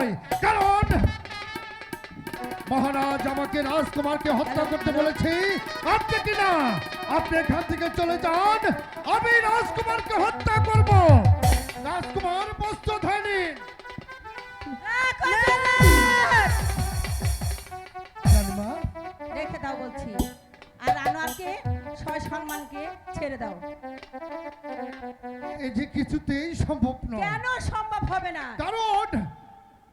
নয়। কারণ মহারাজ আমাকে রাজকুমারকে হত্যা করতে বলেছি। আপনি কি না? আপনি এখান থেকে চলে যান। আমি রাজকুমারকে হত্যা করব। রাজকুমার প্রস্তুত হয়নি। রেখে দাও বলছি। আর আনোয়ারকে সয় সম্মানকে ছেড়ে দাও। এই যে কিছুতেই সম্ভব নয়। কেন সম্ভব হবে না? কারণ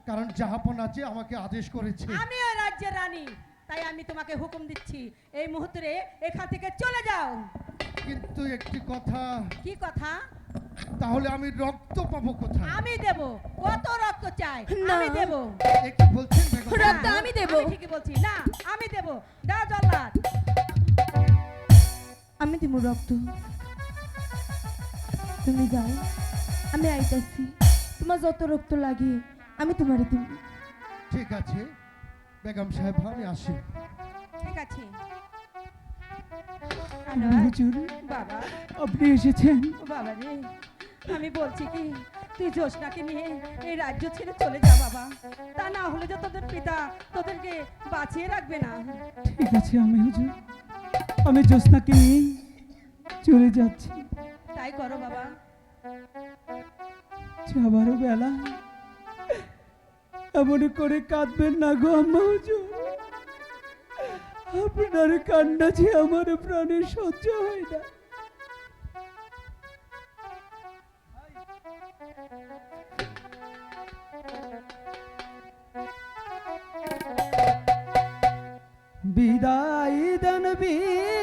কারণ জাহাপন আছে আমাকে আদেশ করেছে। আমি ওই রাজ্যের রানী তাই আমি তোমাকে হুকুম দিচ্ছি এই মুহূর্তে এখান থেকে চলে যাও। কিন্তু একটি কথা কি কথা? তাহলে আমি রক্ত পাবো কোথায়? আমি দেব কত রক্ত চাই? আমি দেব। একটু বলছেন রক্ত আমি দেব। ঠিকই বলছি না আমি দেব। দাও জল্লাদ। আমি দিব রক্ত। তুমি যাও আমি আইতাছি। তোমার যত রক্ত লাগে আমি তোমার দিব ঠিক আছে। বেগম সাহেব আমি আসি। ঠিক আছে। হুজুর বাবা। আপনি এসেছেন? ও বাবা রে আমি বলছি কি তুই জোসনাকে নিয়ে এই রাজ্য ছেড়ে চলে যা বাবা। তা না হলে যে তোদের পিতা তোদেরকে বাঁচিয়ে রাখবে না। ঠিক আছে আমি হুজুর। আমি জ্যোৎস্নাকে নিয়ে চলে যাচ্ছি। তাই করো বাবা। যাবারও বেলা। এমন করে কাঁদবেন না গো আম্মা হুজুর। আপনার কান্না যে আমার প্রাণের সহ্য হয় না। বিদায় দেন বীর